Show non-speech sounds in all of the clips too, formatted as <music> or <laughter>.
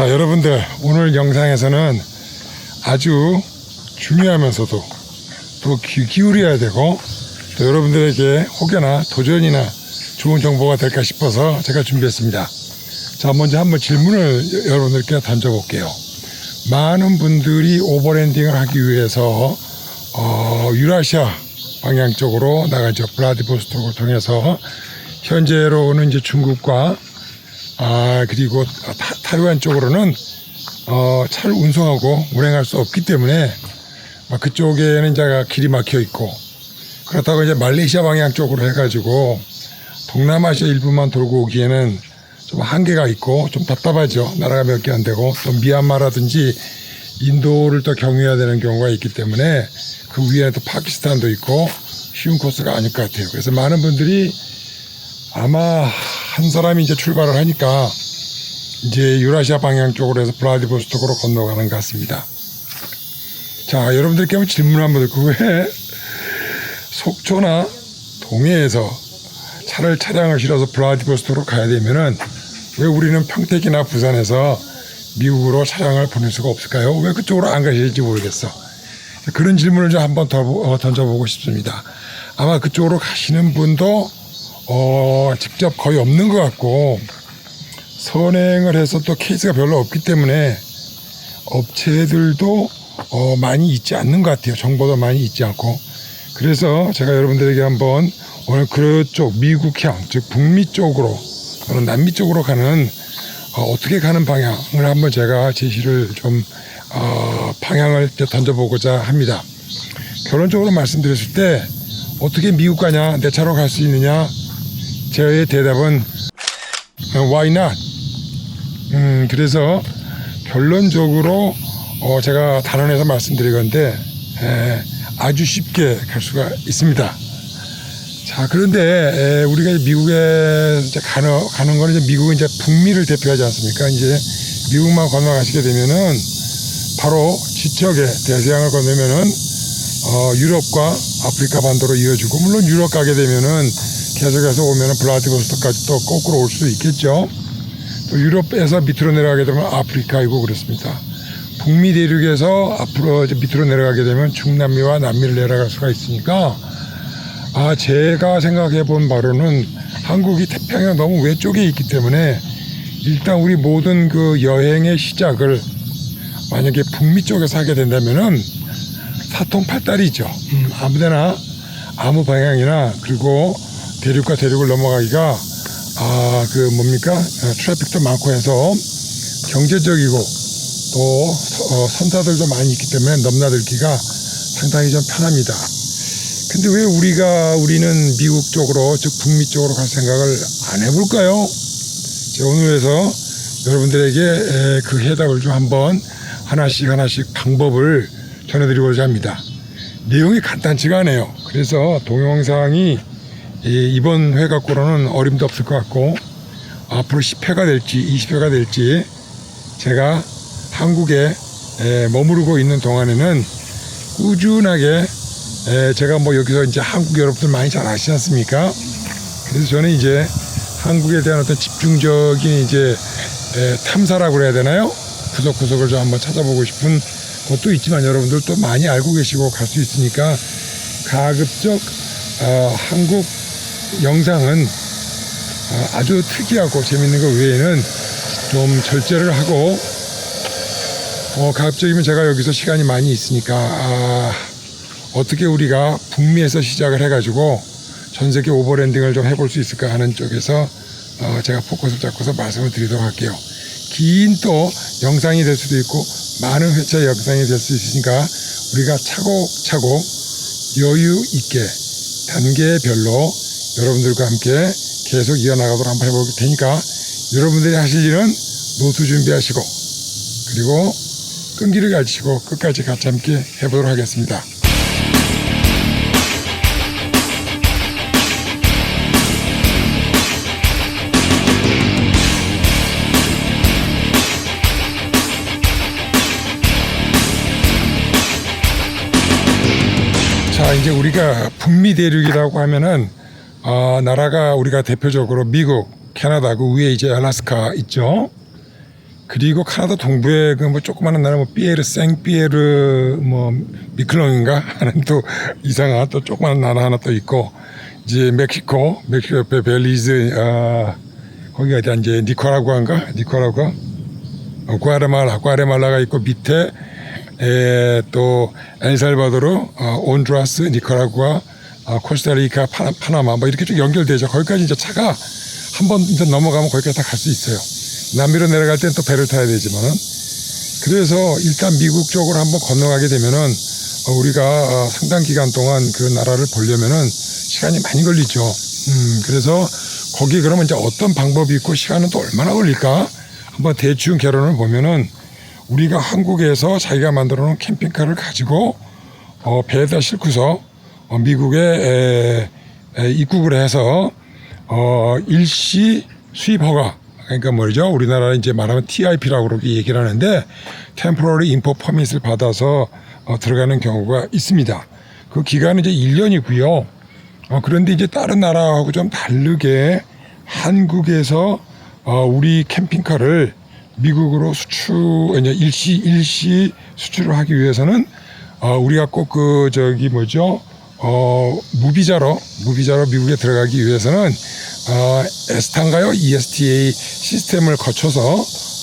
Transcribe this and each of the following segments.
자, 여러분들, 오늘 영상에서는 아주 중요하면서도 또 귀 기울여야 되고 또 여러분들에게 혹여나 도전이나 좋은 정보가 될까 싶어서 제가 준비했습니다. 자, 먼저 한번 질문을 여- 여러분들께 던져볼게요. 많은 분들이 오버랜딩을 하기 위해서 어, 유라시아 방향 쪽으로 나가죠. 블라디보스톡을 통해서 현재로는 이제 중국과 아 그리고 타, 타이완 쪽으로는 어, 차를 운송하고 운행할 수 없기 때문에 막 그쪽에는 이제 길이 막혀 있고 그렇다고 이제 말레이시아 방향 쪽으로 해가지고 동남아시아 일부만 돌고 오기에는 좀 한계가 있고 좀 답답하죠. 나라가 몇 개 안 되고 또 미얀마라든지 인도를 또 경유해야 되는 경우가 있기 때문에 그 위에는 또 파키스탄도 있고 쉬운 코스가 아닐 것 같아요. 그래서 많은 분들이 아마 한 사람이 이제 출발을 하니까 이제 유라시아 방향 쪽으로 해서 블라디보스톡으로 건너가는 것 같습니다. 자, 여러분들께 한번 질문 한번 드리고 왜 속초나 동해에서 차를 차량을 실어서 블라디보스톡으로 가야 되면은 왜 우리는 평택이나 부산에서 미국으로 차량을 보낼 수가 없을까요? 왜 그쪽으로 안 가실지 모르겠어. 그런 질문을 좀 한번 어, 던져보고 싶습니다. 아마 그쪽으로 가시는 분도 어, 직접 거의 없는 것 같고 선행을 해서 또 케이스가 별로 없기 때문에 업체들도 어, 많이 있지 않는 것 같아요. 정보도 많이 있지 않고. 그래서 제가 여러분들에게 한번 오늘 그쪽 미국향, 즉 북미 쪽으로 또는 남미 쪽으로 가는 어, 떻게 가는 방향을 한번 제가 제시를 좀 어, 방향을 던져보고자 합니다. 결론적으로 말씀드렸을 때 어떻게 미국 가냐, 내 차로 갈 수 있느냐, 저의 대답은 어, why not? 음, 그래서 결론적으로 어, 제가 단언해서 말씀드리건데 에, 아주 쉽게 갈 수가 있습니다. 자 그런데 에, 우리가 미국에 가는 가는 거는 이제 미국은 이제 북미를 대표하지 않습니까? 이제 미국만 건너가시게 되면은 바로 지척에 대서양을 건너면은 어, 유럽과 아프리카 반도로 이어지고 물론 유럽 가게 되면은 계속해서 오면은 블라디보스토크까지 또 거꾸로 올 수도 있겠죠. 또 유럽에서 밑으로 내려가게 되면 아프리카이고 그렇습니다. 북미 대륙에서 앞으로 밑으로 내려가게 되면 중남미와 남미를 내려갈 수가 있으니까 아 제가 생각해 본 바로는 한국이 태평양 너무 외쪽에 있기 때문에 일단 우리 모든 그 여행의 시작을 만약에 북미 쪽에서 하게 된다면은 사통팔달이죠. 음, 아무데나 아무 방향이나 그리고 대륙과 대륙을 넘어가기가 아 그 뭡니까 어, 트래픽도 많고 해서 경제적이고 또 어, 선사들도 많이 있기 때문에 넘나들기가 상당히 좀 편합니다. 근데 왜 우리가 우리는 미국 쪽으로 즉 북미 쪽으로 갈 생각을 안 해볼까요? 오늘에서 여러분들에게 에, 그 해답을 좀 한번 하나씩 하나씩 방법을 전해드리고자 합니다. 내용이 간단치가 않아요. 그래서 동영상이 이- 이번 회 갖고는 어림도 없을 것 같고 앞으로 10회가 될지 20회가 될지 제가 한국에 에, 머무르고 있는 동안에는 꾸준하게 에, 제가 뭐 여기서 이제 한국 여러분들 많이 잘 아시지 않습니까? 그래서 저는 이제 한국에 대한 어떤 집중적인 이제 에, 탐사라고 그래야 되나요? 구석구석을 좀 한번 찾아보고 싶은 것도 있지만 여러분들 또 많이 알고 계시고 갈 수 있으니까 가급적 어, 한국 영상은 어, 아주 특이하고 재밌는 것 외에는 좀 절제를 하고 어, 가급적이면 제가 여기서 시간이 많이 있으니까 아, 어떻게 우리가 북미에서 시작을 해가지고 전 세계 오버랜딩을 좀 해볼 수 있을까 하는 쪽에서 어, 제가 포커스를 잡고서 말씀을 드리도록 할게요. 긴 또 영상이 될 수도 있고 많은 회차 영상이 될 수 있으니까 우리가 차곡차곡 여유 있게 단계별로 여러분들과 함께 계속 이어나가도록 한번 해볼 테니까 여러분들이 하실 일은 노트 준비하시고 그리고 끈기를 가지고 끝까지 같이 함께 해보도록 하겠습니다. 자, 이제 우리가 북미 대륙이라고 하면은 어, 나라가 우리가 대표적으로 미국, 캐나다 그 위에 이제 알라스카 있죠. 그리고 카나다 동부에 그 뭐 조그마한 나라 뭐 피에르 생피에르 뭐 미클롱인가? <laughs> 하는 또 이상한 또 조그마한 나라 하나 또 있고 이제 멕시코 멕시코 옆에 벨리즈 아 거기가 이제 니카라구아인가? 니카라구아? 어, 과레말라 과레말라가 있고 밑에 에, 또 엘살바도르 어, 온두라스 니카라구 아 아, 코스타리카 파나, 파나 마 뭐 이렇게 쭉 연결되죠 거기까지 이제 차가 한 번 이제 넘어가면 거기까지 다 갈 수 있어요 남미로 내려갈 땐 또 배를 타야 되지만은 그래서 일단 미국 쪽으로 한번 건너가게 되면은 어, 우리가 어, 상당 기간 동안 그 나라를 보려면은 시간이 많이 걸리죠. 음, 그래서 거기 그러면 이제 어떤 방법이 있고 시간은 또 얼마나 걸릴까? 한번 대충 결론을 보면은 우리가 한국에서 자기가 만들어 놓은 캠핑카를 가지고 어, 배에다 싣고서 어, 미국에 에, 에, 입국을 해서 어, 일시 수입 허가 그러니까 뭐죠? 우리나라 이제 말하면 TIP라고 그렇게 얘기를 하는데 Temporary Import Permit을 받아서 어, 들어가는 경우가 있습니다. 그 기간은 이제 1년이고요. 어, 그런데 이제 다른 나라하고 좀 다르게 한국에서 어, 우리 캠핑카를 미국으로 수출 이제 일시 일시 수출을 하기 위해서는 어, 우리가 꼭 그 저기 뭐죠? 어, 무비자로 무비자로 미국에 들어가기 위해서는 어, 에스탄가요? ESTA 시스템을 거쳐서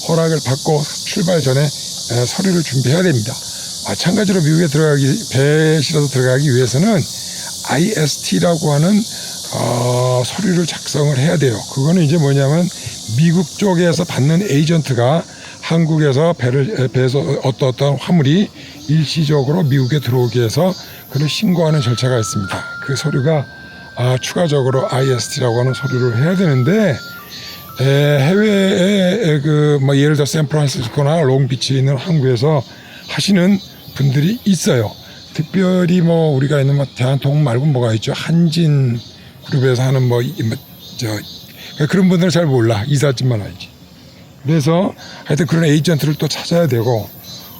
허락을 받고 출발 전에 에, 서류를 준비해야 됩니다. 마찬가지로 미국에 들어가기 실어서 들어가기 위해서는 IST라고 하는 어, 서류를 작성을 해야 돼요. 그거는 이제 뭐냐면 미국 쪽에서 받는 에이전트가 한국에서 배를 에, 배에서 어떤 어떤 화물이 일시적으로 미국에 들어오게 해서 그를 신고하는 절차가 있습니다. 그 서류가 아, 추가적으로 IST라고 하는 서류를 해야 되는데 에, 해외에 그뭐 예를 들어 샌프란시스코나 롱비치에 있는 한국에서 하시는 분들이 있어요. 특별히 뭐 우리가 있는 뭐 대한통운 말고 뭐가 있죠. 한진 그룹에서 하는 뭐저 그런 분들은 잘 몰라 이삿짐만 알지. 그래서 하여튼 그런 에이전트를 또 찾아야 되고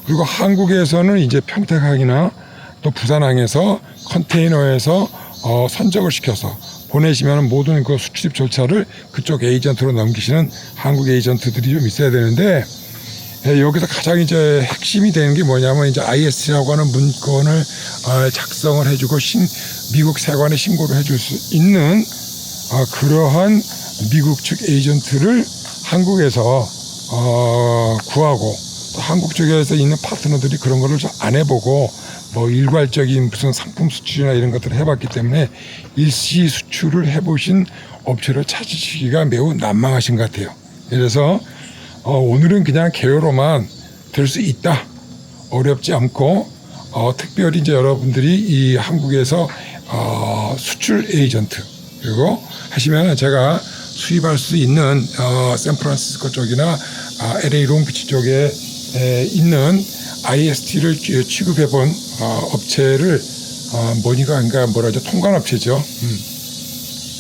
그리고 한국에서는 이제 평택항이나 또 부산항에서 컨테이너에서 어, 선적을 시켜서 보내시면 모든 그 수출입 절차를 그쪽 에이전트로 넘기시는 한국 에이전트들이 좀 있어야 되는데 예, 여기서 가장 이제 핵심이 되는 게 뭐냐면 이제 IS라고 하는 문건을 어, 작성을 해주고 신, 미국 세관에 신고를 해줄 수 있는 어, 그러한 미국 측 에이전트를 한국에서 어, 구하고 또 한국 쪽에서 있는 파트너들이 그런 거를 좀 안 해보고 뭐 일괄적인 무슨 상품 수출이나 이런 것들을 해봤기 때문에 일시 수출을 해보신 업체를 찾으시기가 매우 난망하신 것 같아요. 그래서 어, 오늘은 그냥 개요로만 될 수 있다. 어렵지 않고 어, 특별히 이제 여러분들이 이 한국에서 어, 수출 에이전트 그리고 하시면 제가 수입할 수 있는 어, 샌프란시스코 쪽이나 아, LA 롱비치 쪽에 에, 있는 IST를 취급해 본 어, 업체를 어, 뭐니가 그러니까 뭐라죠 통관업체죠. 음.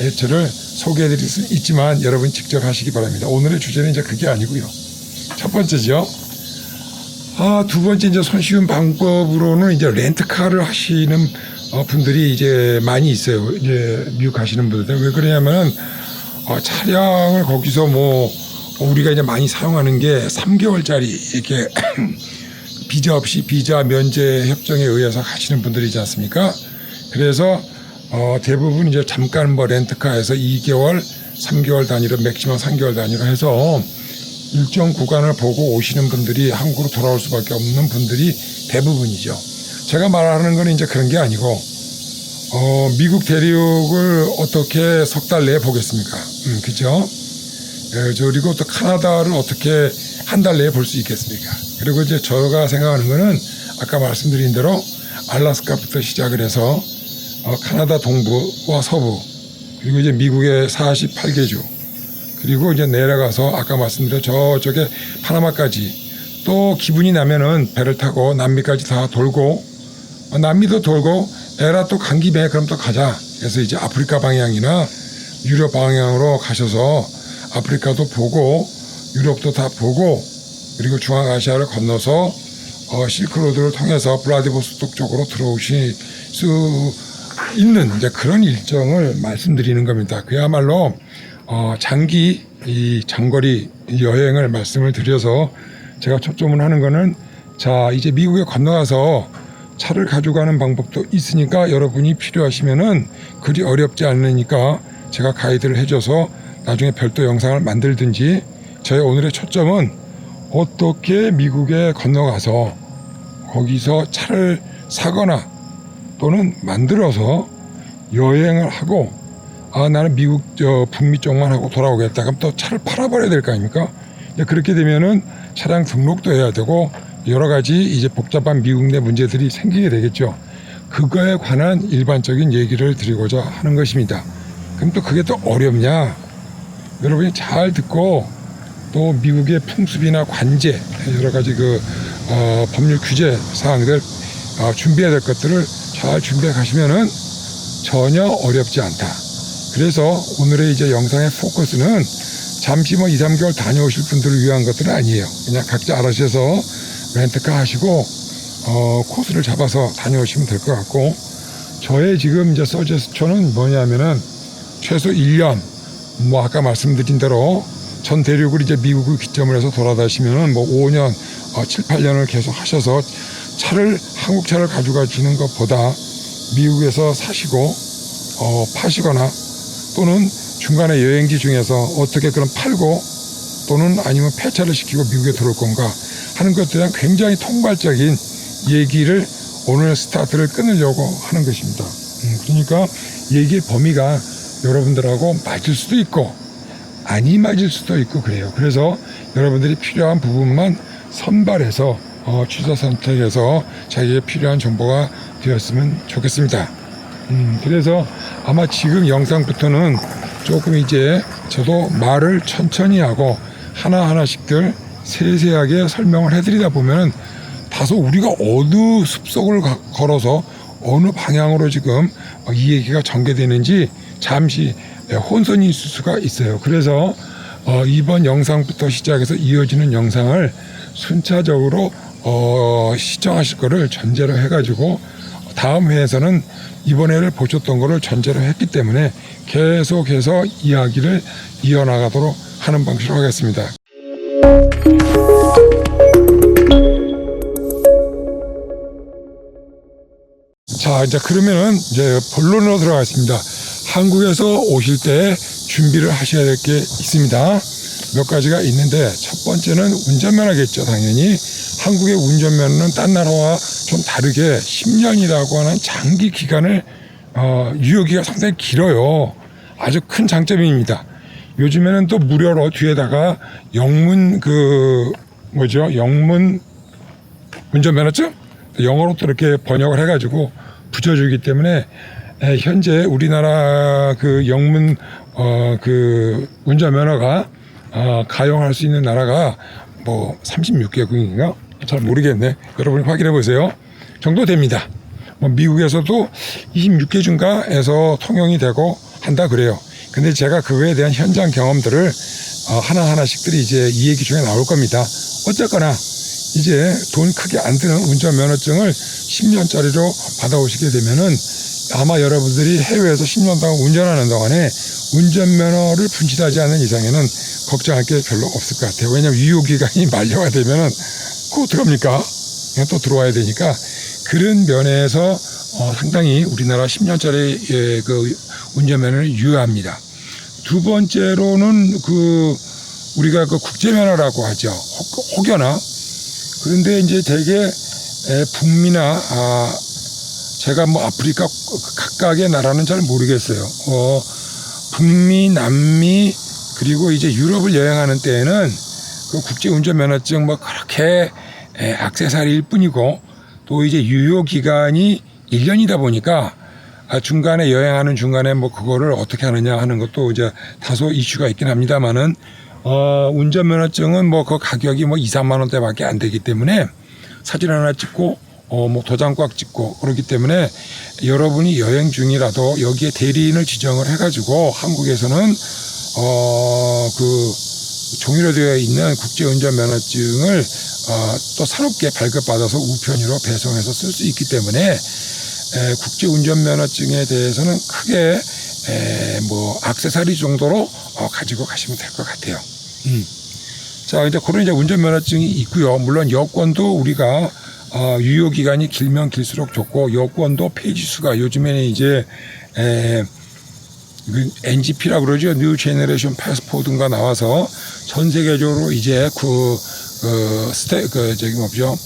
업체를 소개해 드릴 수 있지만 여러분 직접 하시기 바랍니다. 오늘의 주제는 이제 그게 아니고요. 첫 번째죠. 아, 두 번째 이제 손쉬운 방법으로는 이제 렌트카를 하시는 어, 분들이 이제 많이 있어요. 이제 미국 가시는 분들. 왜 그러냐면은 어, 차량을 거기서 뭐 우리가 이제 많이 사용하는 게 3개월짜리 이렇게 <clears throat> 비자 없이 비자 면제 협정에 의해서 가시는 분들이지 않습니까? 그래서 어, 대부분 이제 잠깐 뭐 렌트카에서 2개월, 3개월 단위로 맥시멈 3개월 단위로 해서 일정 구간을 보고 오시는 분들이 한국으로 돌아올 수밖에 없는 분들이 대부분이죠. 제가 말하는 건 이제 그런 게 아니고 어, 미국 대륙을 어떻게 석 달 내에 보겠습니까? 음, 그죠? 예, 저 그리고 또 카나다를 어떻게 한 달 내에 볼 수 있겠습니까? 그리고 이제 저가 생각하는 거는 아까 말씀드린 대로 알라스카부터 시작을 해서 어, 카나다 동부와 서부 그리고 이제 미국의 48개 주 그리고 이제 내려가서 아까 말씀드린 저쪽에 파나마까지 또 기분이 나면은 배를 타고 남미까지 다 돌고 어, 남미도 돌고 에라 또 간 김에 그럼 또 가자. 그래서 이제 아프리카 방향이나 유럽 방향으로 가셔서 아프리카도 보고 유럽도 다 보고 그리고 중앙아시아를 건너서 어, 실크로드를 통해서 블라디보스톡 쪽으로 들어오실 수 있는 이제 그런 일정을 말씀드리는 겁니다. 그야말로 어, 장기 이 장거리 여행을 말씀을 드려서 제가 초점을 하는 거는 자 이제 미국에 건너가서 차를 가져가는 방법도 있으니까 여러분이 필요하시면은 그리 어렵지 않으니까 제가 가이드를 해줘서 나중에 별도 영상을 만들든지 저의 오늘의 초점은 어떻게 미국에 건너가서 거기서 차를 사거나 또는 만들어서 여행을 하고 아 나는 미국 저 북미 쪽만 하고 돌아오겠다. 그럼 또 차를 팔아버려야 될 거 아닙니까? 그렇게 되면은 차량 등록도 해야 되고 여러 가지 이제 복잡한 미국 내 문제들이 생기게 되겠죠. 그거에 관한 일반적인 얘기를 드리고자 하는 것입니다. 그럼 또 그게 또 어렵냐? 여러분이 잘 듣고 또 미국의 풍습이나 관제 여러 가지 그 어, 법률 규제 사항들 어, 준비해야 될 것들을 잘 준비해 가시면은 전혀 어렵지 않다. 그래서 오늘의 이제 영상의 포커스는 잠시 뭐 2, 3개월 다녀오실 분들을 위한 것들은 아니에요. 그냥 각자 알아셔서 렌트카 하시고 어, 코스를 잡아서 다녀오시면 될 것 같고 저의 지금 이제 서제스처는 뭐냐면은 최소 1년 뭐 아까 말씀드린 대로 전 대륙을 이제 미국을 기점을 해서 돌아다니시면은 뭐 5년, 어, 7, 8년을 계속 하셔서 차를 한국 차를 가져가시는 것보다 미국에서 사시고 어, 파시거나 또는 중간에 여행지 중에서 어떻게 그럼 팔고 또는 아니면 폐차를 시키고 미국에 들어올 건가 하는 것들에 대한 굉장히 통발적인 얘기를 오늘 스타트를 끊으려고 하는 것입니다. 음, 그러니까 얘기의 범위가 여러분들하고 맞을 수도 있고 아니 맞을 수도 있고 그래요. 그래서 여러분들이 필요한 부분만 선발해서 어, 취사 선택해서 자기에게 필요한 정보가 되었으면 좋겠습니다. 음, 그래서 아마 지금 영상부터는 조금 이제 저도 말을 천천히 하고 하나하나씩들 세세하게 설명을 해드리다 보면 다소 우리가 어느 숲속을 가- 걸어서 어느 방향으로 지금 어, 이 얘기가 전개되는지 잠시 예, 혼선이 있을 수가 있어요. 그래서 어, 이번 영상부터 시작해서 이어지는 영상을 순차적으로 어, 시청하실 거를 전제로 해가지고 다음 회에서는 이번 회를 보셨던 거를 전제로 했기 때문에 계속해서 이야기를 이어나가도록 하는 방식으로 하겠습니다. 자, 이제 그러면은 이제 본론으로 들어가겠습니다. 한국에서 오실 때 준비를 하셔야 될 게 있습니다. 몇 가지가 있는데 첫 번째는 운전면허겠죠, 당연히. 한국의 운전면허는 딴 나라와 좀 다르게 10년이라고 하는 장기 기간을 어, 유효기가 상당히 길어요. 아주 큰 장점입니다. 요즘에는 또 무료로 뒤에다가 영문 그 뭐죠? 영문 운전면허증 영어로 또 이렇게 번역을 해가지고 붙여주기 때문에 에, 현재 우리나라 그 영문 어 그 운전면허가 어, 가용할 수 있는 나라가 뭐 36개국인가 잘 모르겠네. 여러분이 확인해 보세요. 정도 됩니다. 뭐 미국에서도 26개 중가에서 통용이 되고 한다 그래요. 근데 제가 그거에 대한 현장 경험들을 어, 하나하나씩들이 이제 이 얘기 중에 나올 겁니다. 어쨌거나 이제 돈 크게 안 드는 운전면허증을 10년짜리로 받아오시게 되면은 아마 여러분들이 해외에서 10년 동안 운전하는 동안에 운전면허를 분실하지 않는 이상에는 걱정할 게 별로 없을 것 같아요. 왜냐하면 유효기간이 <laughs> 만료가 되면은 그거 어떡합니까? 그냥 또 들어와야 되니까 그런 면에서 어, 상당히 우리나라 10년짜리 예, 그 운전면허를 유효합니다. 두 번째로는 그 우리가 그 국제면허라고 하죠. 혹, 혹여나 그런데 이제 대개 에, 북미나 아, 제가 뭐 아프리카 각각의 나라는 잘 모르겠어요. 어, 북미, 남미 그리고 이제 유럽을 여행하는 때에는 그 국제 운전면허증 뭐 그렇게 에, 악세사리일 뿐이고 또 이제 유효 기간이 1년이다 보니까 아, 중간에 여행하는 중간에 뭐 그거를 어떻게 하느냐 하는 것도 이제 다소 이슈가 있긴 합니다만은 어, 운전면허증은 뭐 그 가격이 뭐 2, 3만 원대밖에 안 되기 때문에 사진 하나 찍고 어, 뭐 도장 꽉 찍고 그렇기 때문에 여러분이 여행 중이라도 여기에 대리인을 지정을 해가지고 한국에서는 어, 그 종이로 되어 있는 국제운전면허증을 어, 또 새롭게 발급받아서 우편으로 배송해서 쓸 수 있기 때문에 에, 국제운전면허증에 대해서는 크게 에, 뭐 악세사리 정도로 어, 가지고 가시면 될 것 같아요. 음. 자 이제 그런 이제 운전면허증이 있고요. 물론 여권도 우리가 어, 유효 기간이 길면 길수록 좋고 여권도 페이지 수가 요즘에는 이제 에, 그 NGP라 그러죠. 뉴 제너레이션 패스포드가 나와서 전 세계적으로 이제 그, 그 스테 그 저기 뭐죠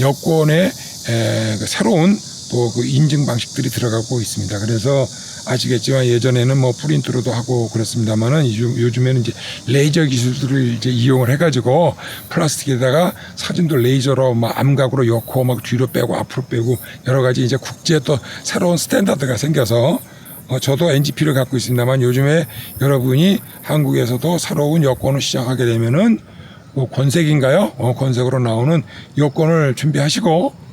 여권에 에, 그 새로운 또 그 인증 방식들이 들어가고 있습니다. 그래서 아시겠지만 예전에는 뭐 프린트로도 하고 그렇습니다만은 요즘, 요즘에는 이제 레이저 기술들을 이제 이용을 해가지고 플라스틱에다가 사진도 레이저로 막 암각으로 넣고 막 뒤로 빼고 앞으로 빼고 여러 가지 이제 국제 또 새로운 스탠다드가 생겨서 어, 저도 NGP를 갖고 있습니다만 요즘에 여러분이 한국에서도 새로운 여권을 시작하게 되면은 뭐 권색인가요? 어, 권색으로 나오는 여권을 준비하시고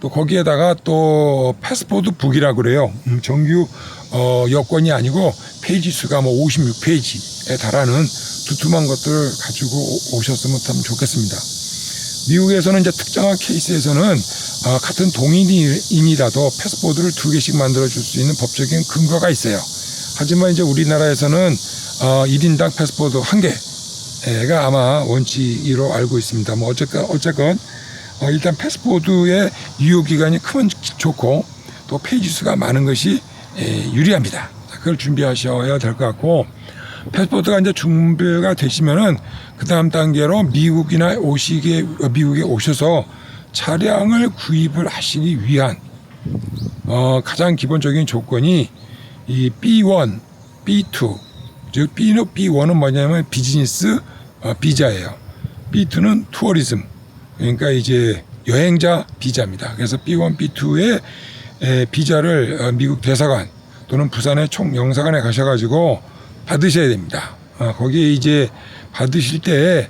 또 거기에다가 또 패스포드 북이라 그래요. 음, 정규 어, 여권이 아니고 페이지 수가 뭐 56페이지에 달하는 두툼한 것들 가지고 오- 오셨으면 참 좋겠습니다. 미국에서는 이제 특정한 케이스에서는 어, 같은 동인이라도 패스포드를 두 개씩 만들어 줄 수 있는 법적인 근거가 있어요. 하지만 이제 우리나라에서는 어, 1인당 패스포드 한 개가 아마 원칙으로 알고 있습니다. 뭐 어쨌건 어쨌건 어, 일단 패스포드의 유효 기간이 크면 좋고 또 페이지 수가 많은 것이 에, 유리합니다. 자, 그걸 준비하셔야 될 것 같고 패스포트가 이제 준비가 되시면은 그 다음 단계로 미국이나 오시게 어, 미국에 오셔서 차량을 구입을 하시기 위한 어, 가장 기본적인 조건이 이 B1, B2, 즉 B는 B1은 뭐냐면 비즈니스 어, 비자예요. B2는 투어리즘, 그러니까 이제 여행자 비자입니다. 그래서 B1, B2의 에, 비자를 어, 미국 대사관 또는 부산의 총영사관에 가셔가지고 받으셔야 됩니다. 어, 거기에 이제 받으실 때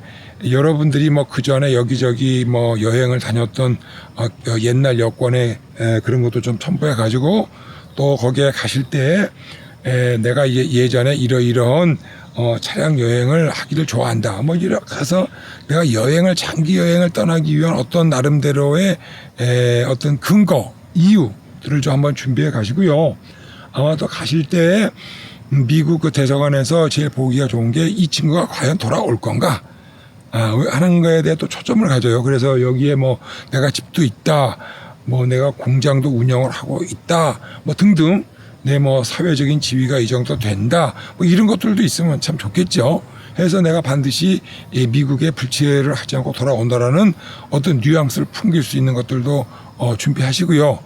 여러분들이 뭐 그 전에 여기저기 뭐 여행을 다녔던 어, 어, 옛날 여권에 에, 그런 것도 좀 첨부해 가지고 또 거기에 가실 때 에, 내가 예, 예전에 이러이러한 어, 차량 여행을 하기를 좋아한다. 뭐 이래 가서 내가 여행을 장기 여행을 떠나기 위한 어떤 나름대로의 에, 어떤 근거 이유 들을 좀 한번 준비해 가시고요. 아마 또 가실 때 미국 그 대사관에서 제일 보기가 좋은 게 이 친구가 과연 돌아올 건가? 아, 하는 거에 대해 또 초점을 가져요. 그래서 여기에 뭐 내가 집도 있다, 뭐 내가 공장도 운영을 하고 있다, 뭐 등등 내 뭐 사회적인 지위가 이 정도 된다, 뭐 이런 것들도 있으면 참 좋겠죠. 해서 내가 반드시 이 미국에 불치를 하지 않고 돌아온다라는 어떤 뉘앙스를 풍길 수 있는 것들도 어, 준비하시고요.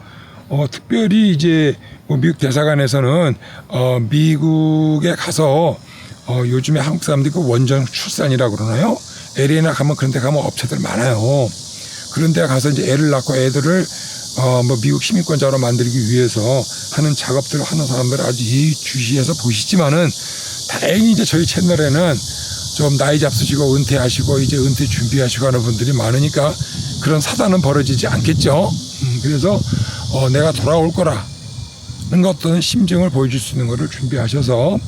어, 특별히 이제 뭐 미국 대사관에서는 어, 미국에 가서 어, 요즘에 한국 사람들이 그 원전 출산이라고 그러나요? LA나 가면 그런 데 가면 업체들 많아요. 그런 데 가서 이제 애를 낳고 애들을 어, 뭐 미국 시민권자로 만들기 위해서 하는 작업들을 하는 사람들 아주 예의주시해서 보시지만은 다행히 이제 저희 채널에는 좀 나이 잡수시고 은퇴하시고 이제 은퇴 준비하시고 하는 분들이 많으니까 그런 사단은 벌어지지 않겠죠. 음, 그래서 어, 내가 돌아올 거라 는 어떤 심정을 보여줄 수 있는 것을 준비하셔서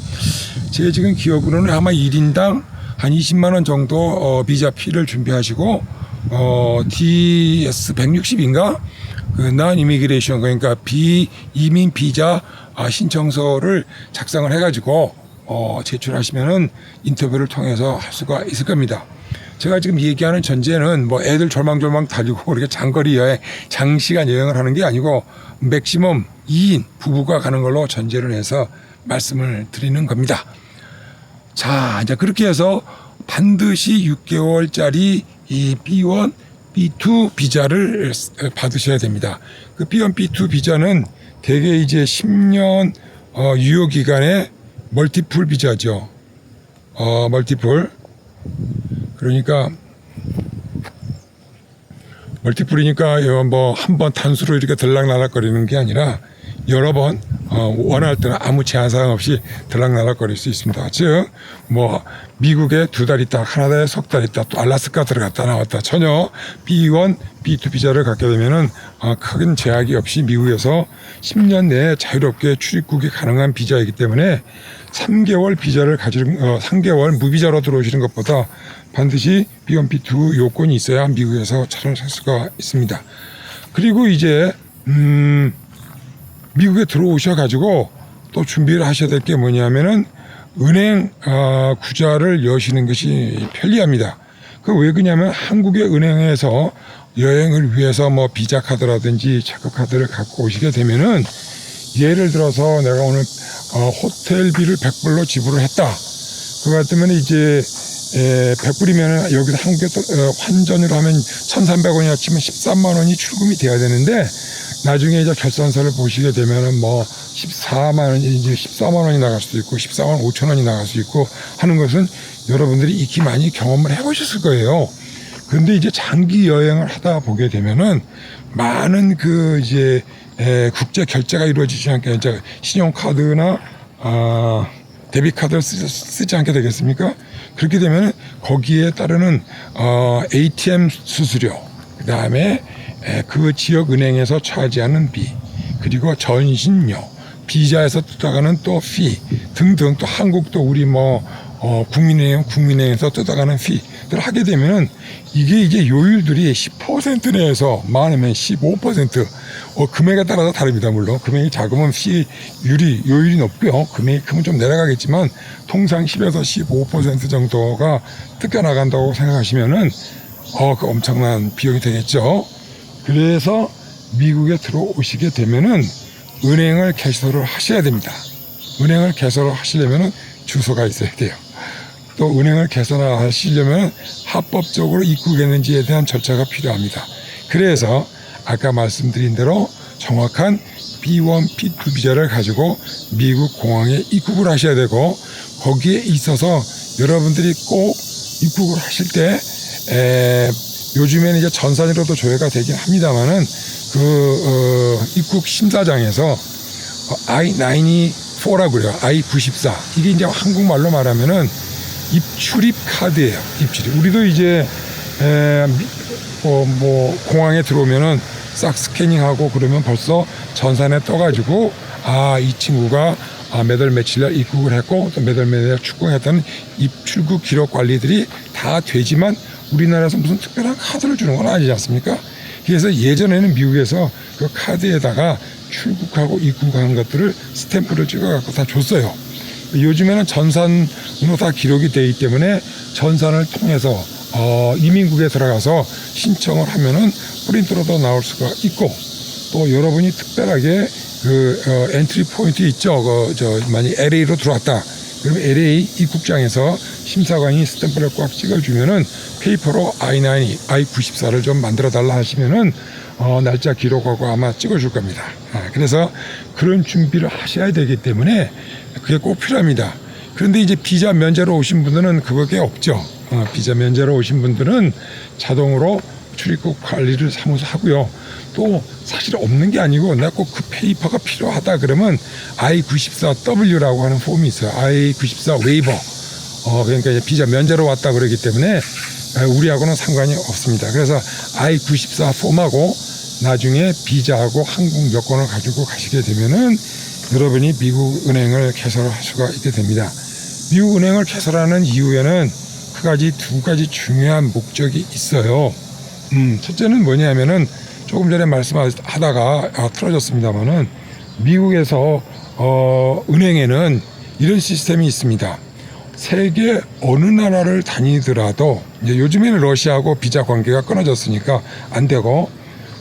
제 지금 기억으로는 아마 1인당 한 20만 원 정도 어, 비자 피를 준비하시고 어, DS 160인가 그난 이미그레이션 그러니까 비이민 비자 아, 신청서를 작성을 해가지고 어, 제출하시면은 인터뷰를 통해서 할 수가 있을 겁니다. 제가 지금 얘기하는 전제는 뭐 애들 졸망졸망 달리고 <laughs> 그렇게 장거리 여행, 장시간 여행을 하는 게 아니고 맥시멈 2인 부부가 가는 걸로 전제를 해서 말씀을 드리는 겁니다. 자, 이제 그렇게 해서 반드시 6개월짜리 이 B1, B2 비자를 받으셔야 됩니다. 그 B1, B2 비자는 대개 이제 10년 어, 유효 기간의 멀티플 비자죠. 어, 멀티플. 그러니까 멀티플이니까 뭐 한 번 단수로 이렇게 들락날락거리는 게 아니라 여러 번 어, 원할 때는 아무 제한 사항 없이 들락날락거릴 수 있습니다. 즉, 뭐 미국에 두 달 있다, 카나다에 석 달 있다, 또 알라스카 들어갔다 나왔다 전혀 B1, B2 비자를 갖게 되면은 어, 큰 제약이 없이 미국에서 10년 내에 자유롭게 출입국이 가능한 비자이기 때문에 3개월 비자를 가지는 어, 3개월 무비자로 들어오시는 것보다 반드시 B1, B2 요건이 있어야 미국에서 차를 살 수가 있습니다. 그리고 이제 음 미국에 들어오셔 가지고 또 준비를 하셔야 될 게 뭐냐면은 은행 어, 구자를 여시는 것이 편리합니다. 그 왜 그러냐면 한국의 은행에서 여행을 위해서 뭐 비자 카드라든지 체크 카드를 갖고 오시게 되면은 예를 들어서 내가 오늘 어, 호텔비를 100불로 지불을 했다. 그거 같으면 이제 에, 100불이면 여기서 한국에 또, 어, 환전으로 하면 1,300원이나 치면 13만 원이 출금이 돼야 되는데 나중에 이제 결산서를 보시게 되면은 뭐 14만 원이 이제 14만 원이 나갈 수도 있고 14만 5천 원이 나갈 수 있고 하는 것은 여러분들이 익히 많이 경험을 해보셨을 거예요. 그런데 이제 장기 여행을 하다 보게 되면은 많은 그 이제 에, 국제 결제가 이루어지지 않게 이제 신용카드나 아, 데뷔 카드를 쓰, 쓰지 않게 되겠습니까? 그렇게 되면 거기에 따르는 어, ATM 수수료, 그 다음에 그 지역 은행에서 차지하는 비, 그리고 전신료, 비자에서 뜯어가는 또 피 등등 또 한국도 우리 뭐 어, 국민은행 국민은행에서 뜯어가는 피를 하게 되면은 이게 이제 요율들이 10% 내에서 많으면 15% 어, 금액에 따라서 다릅니다 물론. 금액이 작으면 피율이 요율이 높고요. 금액이 크면 좀 내려가겠지만 통상 10에서 15% 정도가 뜯겨 나간다고 생각하시면은 어, 그 엄청난 비용이 되겠죠. 그래서 미국에 들어오시게 되면은 은행을 개설을 하셔야 됩니다. 은행을 개설을 하시려면은 주소가 있어야 돼요. 또 은행을 개설하시려면 합법적으로 입국했는지에 대한 절차가 필요합니다. 그래서 아까 말씀드린 대로 정확한 B1, B2 비자를 가지고 미국 공항에 입국을 하셔야 되고 거기에 있어서 여러분들이 꼭 입국을 하실 때 에, 요즘에는 이제 전산으로도 조회가 되긴 합니다만은 그 어, 입국 심사장에서 어, I-94라고 그래요. I-94. 이게 이제 한국말로 말하면은 입출입 카드예요. 입출입. 우리도 이제 에, 미- 어, 뭐 공항에 들어오면은 싹 스캐닝하고 그러면 벌써 전산에 떠가지고 아 이 친구가 아, 몇월 며칠 날 입국을 했고 또 몇월 며칠 날 출국했다는 입출국 기록 관리들이 다 되지만 우리나라에서 무슨 특별한 카드를 주는 건 아니지 않습니까? 그래서 예전에는 미국에서 그 카드에다가 출국하고 입국한 것들을 스탬프를 찍어갖고 다 줬어요. 요즘에는 전산으로 다 기록이 되기 때문에 전산을 통해서 어, 이민국에 들어가서 신청을 하면은 프린트로도 나올 수가 있고 또 여러분이 특별하게 그 어, 엔트리 포인트 있죠. 그 저 만약 LA로 들어왔다. 그러면 LA 입국장에서 심사관이 스탬프를 꽉 찍어주면은 페이퍼로 I9, I94를 좀 만들어 달라 하시면은 어, 날짜 기록하고 아마 찍어줄 겁니다. 아, 그래서 그런 준비를 하셔야 되기 때문에 그게 꼭 필요합니다. 그런데 이제 비자 면제로 오신 분들은 그게 없죠. 어, 비자 면제로 오신 분들은 자동으로 출입국 관리를 사무소 하고요. 또 사실 없는 게 아니고 내가 꼭 그 페이퍼가 필요하다 그러면 I94W라고 하는 폼이 있어요. I94 웨이버. 어, 그러니까 비자 면제로 왔다 그러기 때문에 에, 우리하고는 상관이 없습니다. 그래서 I94 폼하고 나중에 비자하고 항공 여권을 가지고 가시게 되면은 여러분이 미국 은행을 개설할 수가 있게 됩니다. 미국 은행을 개설하는 이후에는 그 가지 두 가지 중요한 목적이 있어요. 음, 첫째는 뭐냐면은 조금 전에 말씀하다가 아, 틀어졌습니다만은 미국에서 어, 은행에는 이런 시스템이 있습니다. 세계 어느 나라를 다니더라도 이제 요즘에는 러시아하고 비자 관계가 끊어졌으니까 안 되고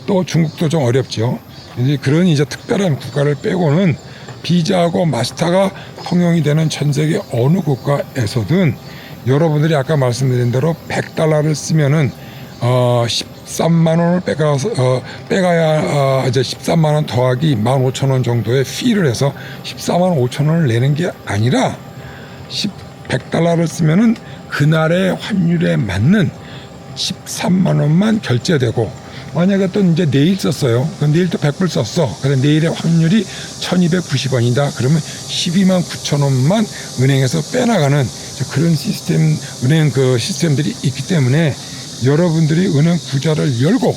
또 중국도 좀 어렵죠. 이제 그런 이제 특별한 국가를 빼고는 비자하고 마스터가 통용이 되는 전 세계 어느 국가에서든 여러분들이 아까 말씀드린 대로 100달러를 쓰면은 어 13만 원을 빼가서 어 빼가야 어 이제 13만 원 더하기 15,000원 정도의 피를 해서 14만 5천 원을 내는 게 아니라 10, 100달러를 쓰면은 그날의 환율에 맞는 13만 원만 결제되고 만약에 또 이제 내일 썼어요. 그럼 내일 또 100불 썼어. 그래 내일의 환율이 1290원이다. 그러면 12만 9천 원만 은행에서 빼나가는 그런 시스템, 은행 그 시스템들이 있기 때문에 여러분들이 은행 구자를 열고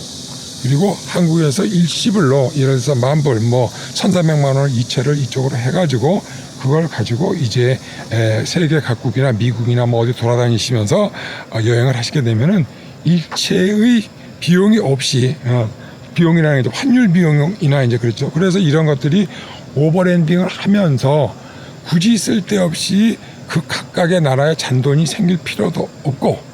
그리고 한국에서 일시불로 예를 들어서 만불 뭐 1,300만 원을 이체를 이쪽으로 해가지고 그걸 가지고 이제 에, 세계 각국이나 미국이나 뭐 어디 돌아다니시면서 어, 여행을 하시게 되면은 일체의 비용이 없이 어, 비용이라는 게 이제 환율 비용이나 이제 그렇죠. 그래서 이런 것들이 오버랜딩을 하면서 굳이 쓸데없이 그 각각의 나라의 잔돈이 생길 필요도 없고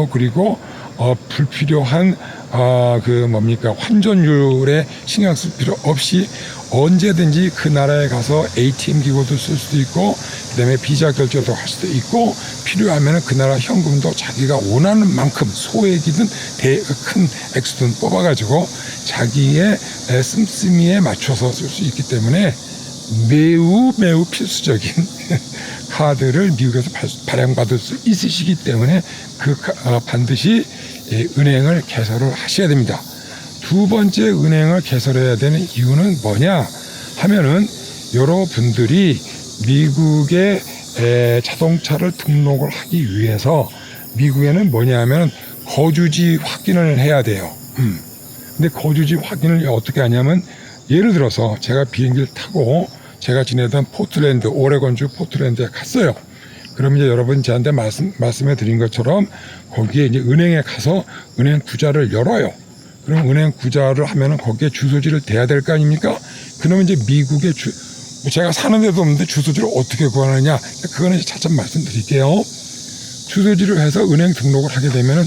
또 그리고 어, 불필요한 어, 그 뭡니까 환전율에 신경 쓸 필요 없이 언제든지 그 나라에 가서 ATM 기구도 쓸 수도 있고 그다음에 비자 결제도 할 수도 있고 필요하면 그 나라 현금도 자기가 원하는 만큼 소액이든 대 큰 액수든 뽑아가지고 자기의 에, 씀씀이에 맞춰서 쓸 수 있기 때문에 매우 매우 필수적인 <laughs> 카드를 미국에서 발- 발행받을 수 있으시기 때문에 그 카- 어, 반드시 예, 은행을 개설을 하셔야 됩니다. 두 번째 은행을 개설해야 되는 이유는 뭐냐 하면은 여러분들이 미국의 에, 자동차를 등록을 하기 위해서 미국에는 뭐냐면 거주지 확인을 해야 돼요. 음. 근데 거주지 확인을 어떻게 하냐면 예를 들어서 제가 비행기를 타고 제가 지내던 포틀랜드 오레곤주 포틀랜드에 갔어요. 그럼 이제 여러분 저한테 말씀 말씀해 드린 것처럼 거기에 이제 은행에 가서 은행 구자를 열어요. 그럼 은행 구자를 하면은 거기에 주소지를 대야 될 거 아닙니까? 그러면 이제 미국의 주뭐 제가 사는 데도 없는데 주소지를 어떻게 구하느냐? 그거는 이제 차차 말씀드릴게요. 주소지를 해서 은행 등록을 하게 되면은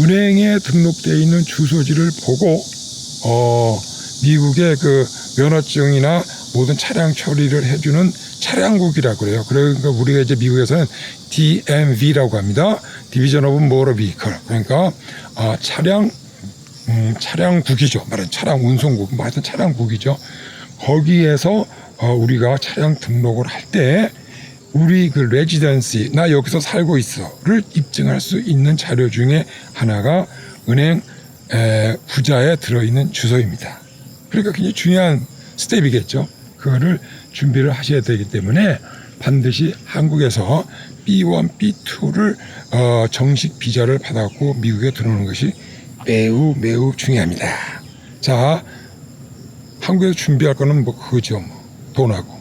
은행에 등록되어 있는 주소지를 보고 어 미국의 그 면허증이나 모든 차량 처리를 해주는 차량국이라고 그래요. 그러니까 우리가 이제 미국에서는 DMV라고 합니다. 디비전 오브 모터 비컬. 그러니까 아, 차량 음, 차량국이죠. 말은 차량 운송국, 뭐 하여튼 차량국이죠. 거기에서 어, 우리가 차량 등록을 할 때 우리 그 레지던시 나 여기서 살고 있어를 입증할 수 있는 자료 중에 하나가 은행 에, 부자에 들어있는 주소입니다. 그러니까 굉장히 중요한 스텝이겠죠. 그거를 준비를 하셔야 되기 때문에 반드시 한국에서 B1, B2를 어, 정식 비자를 받았고 미국에 들어오는 것이 매우 매우 중요합니다. 자, 한국에서 준비할 거는 뭐 그거죠. 뭐. 돈하고.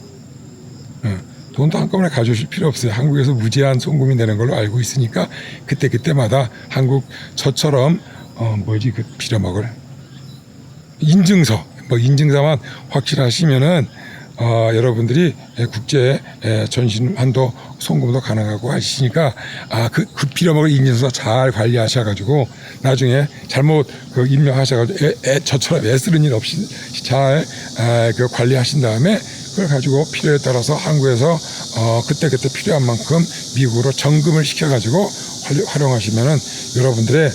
예, 돈도 한꺼번에 가져오실 필요 없어요. 한국에서 무제한 송금이 되는 걸로 알고 있으니까 그때 그때마다 한국 저처럼 어 뭐지 그 빌어먹을 인증서 뭐 인증서만 확실하시면은 어, 여러분들이 예, 국제 예, 전신 한도 송금도 가능하고 하시니까 아 그 그 빌어먹을 인증서 잘 관리하셔가지고 나중에 잘못 그 임명하셔가지고 애, 애, 저처럼 애쓰는 일 없이 잘 아, 그 관리하신 다음에 그걸 가지고 필요에 따라서 한국에서 어, 그때 그때 필요한 만큼 미국으로 정금을 시켜가지고 활- 활용하시면은 여러분들의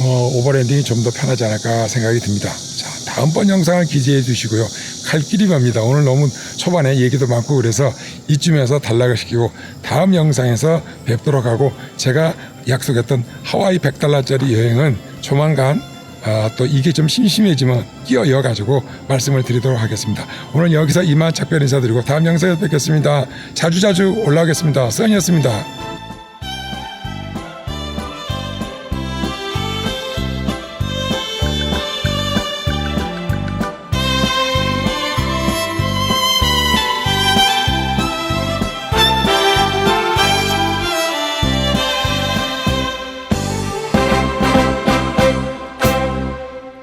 어, 오버랜딩이 좀 더 편하지 않을까 생각이 듭니다. 자, 다음번 영상을 기대해 주시고요. 갈 길이 멉니다. 오늘 너무 초반에 얘기도 많고 그래서 이쯤에서 단락을 시키고 다음 영상에서 뵙도록 하고 제가 약속했던 하와이 100달러짜리 여행은 조만간 아, 또 이게 좀 심심해지면 끼어 이어가지고 말씀을 드리도록 하겠습니다. 오늘 여기서 이만 작별 인사드리고 다음 영상에서 뵙겠습니다. 자주자주 올라오겠습니다. 써니였습니다.